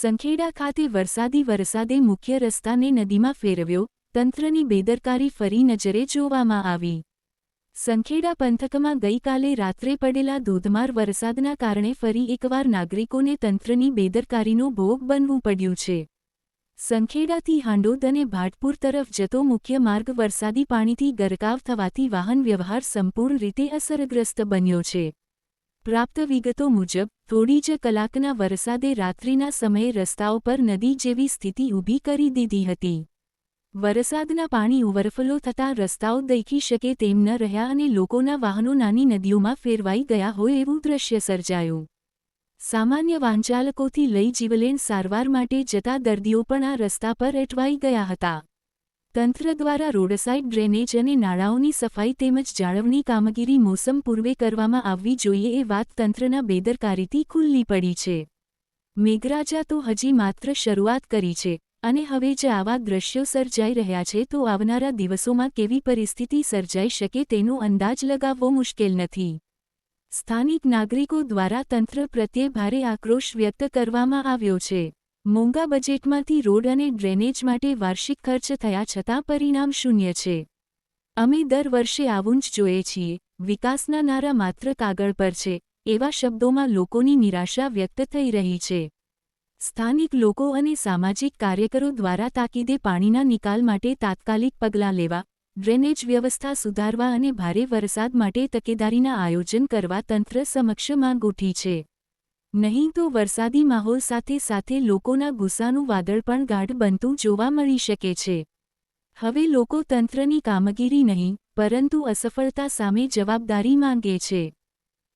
સંખેડા ખાતે વરસાદી વરસાદે મુખ્ય રસ્તાને નદીમાં ફેરવ્યો, તંત્રની બેદરકારી ફરી નજરે જોવામાં આવી. સંખેડા પંથકમાં ગઈકાલે રાત્રે પડેલા ધોધમાર વરસાદના કારણે ફરી એકવાર નાગરિકોને તંત્રની બેદરકારીનો ભોગ બનવું પડ્યું છે. સંખેડાથી હાંડોદ અને ભાટપુર તરફ જતો મુખ્ય માર્ગ વરસાદી પાણીથી ગરકાવ થવાથી વાહન વ્યવહાર સંપૂર્ણ રીતે અસરગ્રસ્ત બન્યો છે. પ્રાપ્ત વિગતો મુજબ, થોડી જ કલાકના વરસાદે રાત્રિના સમયે રસ્તાઓ પર નદી જેવી સ્થિતિ ઊભી કરી દીધી હતી. વરસાદના પાણી ઓવરફ્લો થતાં રસ્તાઓ દેખી શકે તેમ ન રહ્યા અને લોકોના વાહનો નાની નદીઓમાં ફેરવાઈ ગયા હોય એવું દ્રશ્ય સર્જાયું. સામાન્ય વાહનચાલકોથી લઈ જીવલેણ સારવાર માટે જતા દર્દીઓ પણ આ રસ્તા પર અટવાઈ ગયા હતા. તંત્ર દ્વારા રોડસાઇડ ડ્રેનેજ અને નાળાઓની સફાઈ તેમજ જાળવણી કામગીરી મોસમ પૂર્વે કરવામાં આવવી જોઈએ એ વાત તંત્રના બેદરકારીથી ખુલ્લી પડી છે. મેઘરાજા તો હજી માત્ર શરૂઆત કરી છે અને હવે જે આવા દ્રશ્યો સર્જાઈ રહ્યા છે તો આવનારા દિવસોમાં કેવી પરિસ્થિતિ સર્જાઈ શકે તેનો અંદાજ લગાવવો મુશ્કેલ નથી. સ્થાનિક નાગરિકો દ્વારા તંત્ર પ્રત્યે ભારે આક્રોશ વ્યક્ત કરવામાં આવ્યો છે. મોંઘા બજેટમાંથી રોડ અને ડ્રેનેજ માટે વાર્ષિક ખર્ચ થયા છતાં પરિણામ શૂન્ય છે. અમે દર વર્ષે આવું જ જોઈએ છીએ. વિકાસના નારા માત્ર કાગળ પર છે, એવા શબ્દોમાં લોકોની નિરાશા વ્યક્ત થઈ રહી છે. સ્થાનિક લોકો અને સામાજિક કાર્યકરો દ્વારા તાકીદે પાણીના નિકાલ માટે તાત્કાલિક પગલાં લેવા, ડ્રેનેજ વ્યવસ્થા સુધારવા અને ભારે વરસાદ માટે તકેદારીના આયોજન કરવા તંત્ર સમક્ષ માંગ ઉઠી છે. નહીં તો વરસાદી માહોલ સાથે સાથે લોકોના ગુસ્સાનું વાદળ પણ ગાઢ બનતું જોવા મળી શકે છે. હવે લોકો તંત્રની કામગીરી નહીં, પરંતુ અસફળતા સામે જવાબદારી માંગે છે.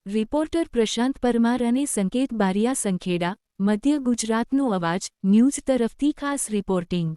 રિપોર્ટર પ્રશાંત પરમાર અને સંકેત બારિયા સંખેડા, મધ્ય ગુજરાતનો અવાજ, ન્યૂઝ તરફથી ખાસ રિપોર્ટિંગ.